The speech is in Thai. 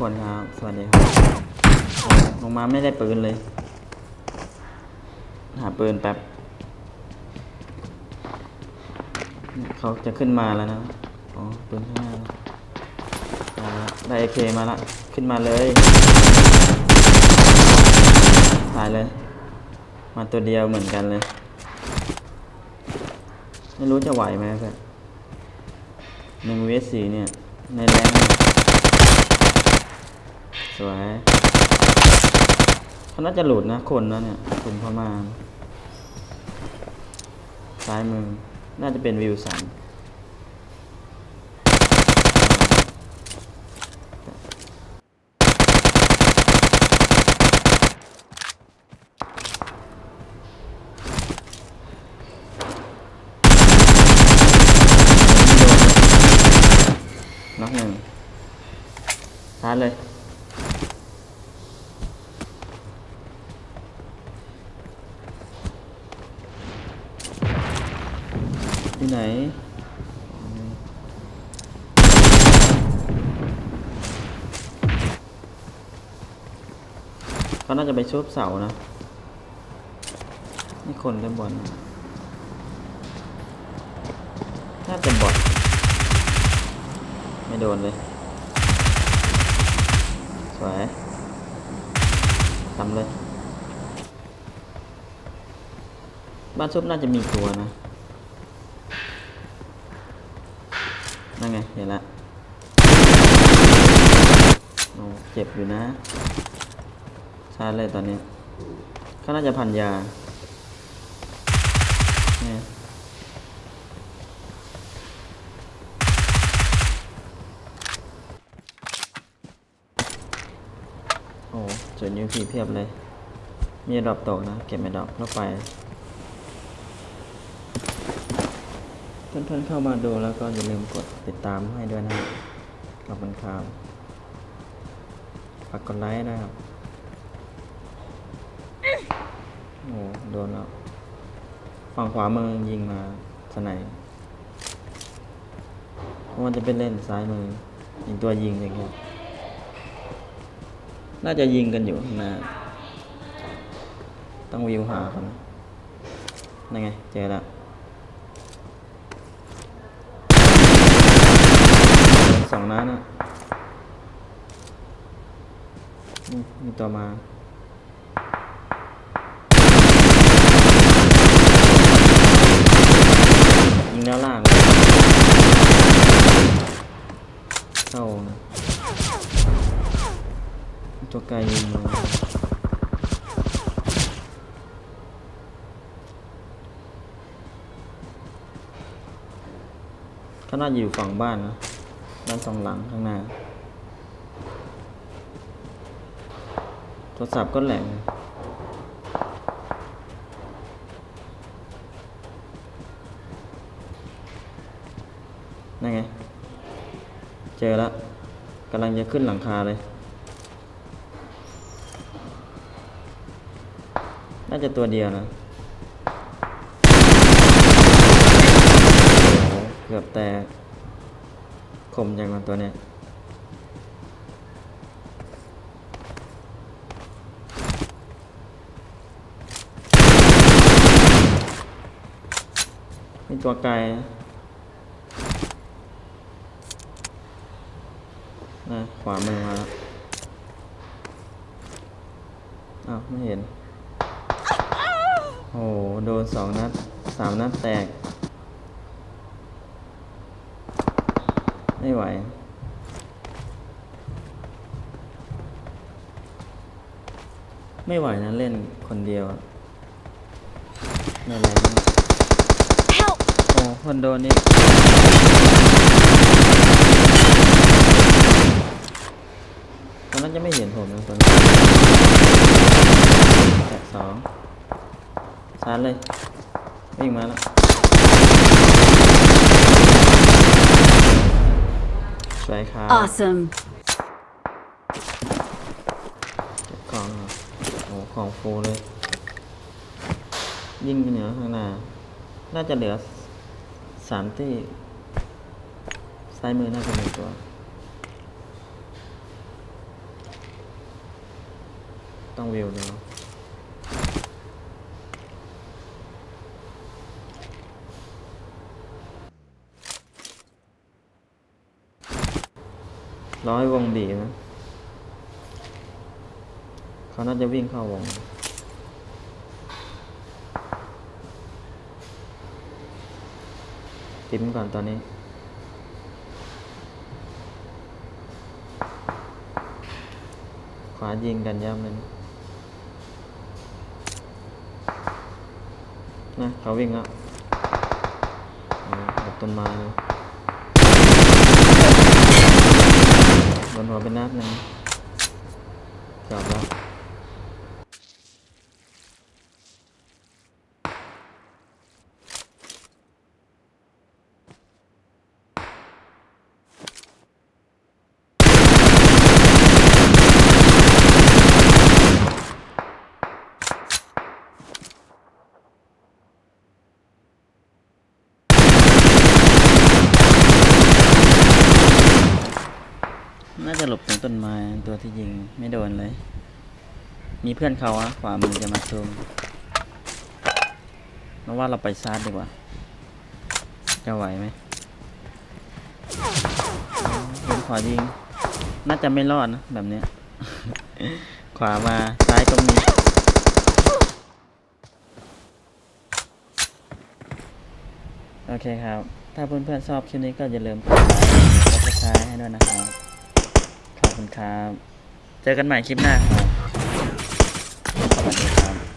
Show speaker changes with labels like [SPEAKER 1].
[SPEAKER 1] คนครับ สวัสดีครับ ลงมาไม่ได้ปืนเลย หาปืนแป๊บ เขาจะขึ้นมาแล้วนะ อ๋อ ปืนข้างหน้าได้เอเคมาละ ขึ้นมาเลยตายเลย มาตัวเดียวเหมือนกันเลย ไม่รู้จะไหวไหมเพื่อนหนึ่งเวสสี่เนี่ย ในแรง สวยเขาน่าจะหลุดนะคนนะเนี่ยคนพม่าซ้ายมือ น่าจะเป็นวิวสันน็อกหนึ่งชาร์จเลย ที่ไหนเขาน่าจะไปชุบเสานะ นี่คนเล่นบอลน่าจะบอดไม่โดนเลย สวยทำเลย บ้านซุปน่าจะมีตัวนะ นั่นไง เห็นละโอ้เจ็บอยู่นะชาร์จเลยตอนนี้เขาน่าจะพันยาเนี่ยโอ้จุดนิ้วผีเพียบเลย มีดรอปตกนะ เก็บไม่ดรอปเข้าไป เพื่อนๆเข้ามาดูแล้วก็อย่าลืมกดติดตามให้ด้วยนะครับขอบคุณครับฝากกดไลค์นะครับโอ้โดนแล้วฝั่งขวามือยิงมาสไนเพราะมันจะเป็นเล่นซ้ายมือยิงตัวยิงอย่างเงี้ยน่าจะยิงกันอยู่น้าต้องวิวหาเขานะนั่นไงเจอแล้ว สองนัดนะนี่มีตัวมายิงแล้วล่างเข้านะตัวไกลยิงมาเขาน่าจะอยู่ฝั่งบ้านนะ ด้านสองหลังข้างหน้า โทรศัพท์ก็แหลงนั่นไง เจอแล้วกำลังจะขึ้นหลังคาเลย น่าจะตัวเดียวนะ เกือบแตก คมจังมันตัวเนี้ยมีตัวไกลนะนะขวามือมาแล้วอ้าวไม่เห็น โอ้โหโดนสองนัดสามนัดแตก ไม่ไหว ไม่ไหวนะเล่นคนเดียวอะไม่แรงมาก
[SPEAKER 2] Help!
[SPEAKER 1] โอ้คนโดนนี่ตอนนั้นจะไม่เห็นผมนะตอนนั้นแตะสองชาร์จเลยวิ่งมาแล้ว ใช่ครับ
[SPEAKER 2] awesome
[SPEAKER 1] กล่องโอ้ของฟูเลย ยิ่งเหนือข้างหน้า น่าจะเหลือสามที่ซ้ายมือน่าจะมีตัวต้องวิวแล้ว ร้อให้วงบีนะ เขาน่าจะวิ่งเข้าวงจิ้มก่อนตอนนี้ ขวายิงกันย่ำเลยนะนะเขาวิ่งอาแบบต้นไม้เลย บนหัวเป็นนัดหนึ่งจบแล้ว ต้นไม้ตัวที่ยิงไม่โดนเลย มีเพื่อนเขาอะขวามือจะมาซูมเราว่าเราไปซาดดีกว่า จะไหวไหมยิงขวายิง น่าจะไม่รอดนะแบบเนี้ย ขวามาซ้ายก็มีโอเคครับ ถ้าเพื่อนๆชอบคลิปนี้ก็อย่าลืมกดไลค์กดซับสไครต์ให้ด้วยนะครับ คุณครับ เจอกันใหม่คลิปหน้าสวัสดีครับ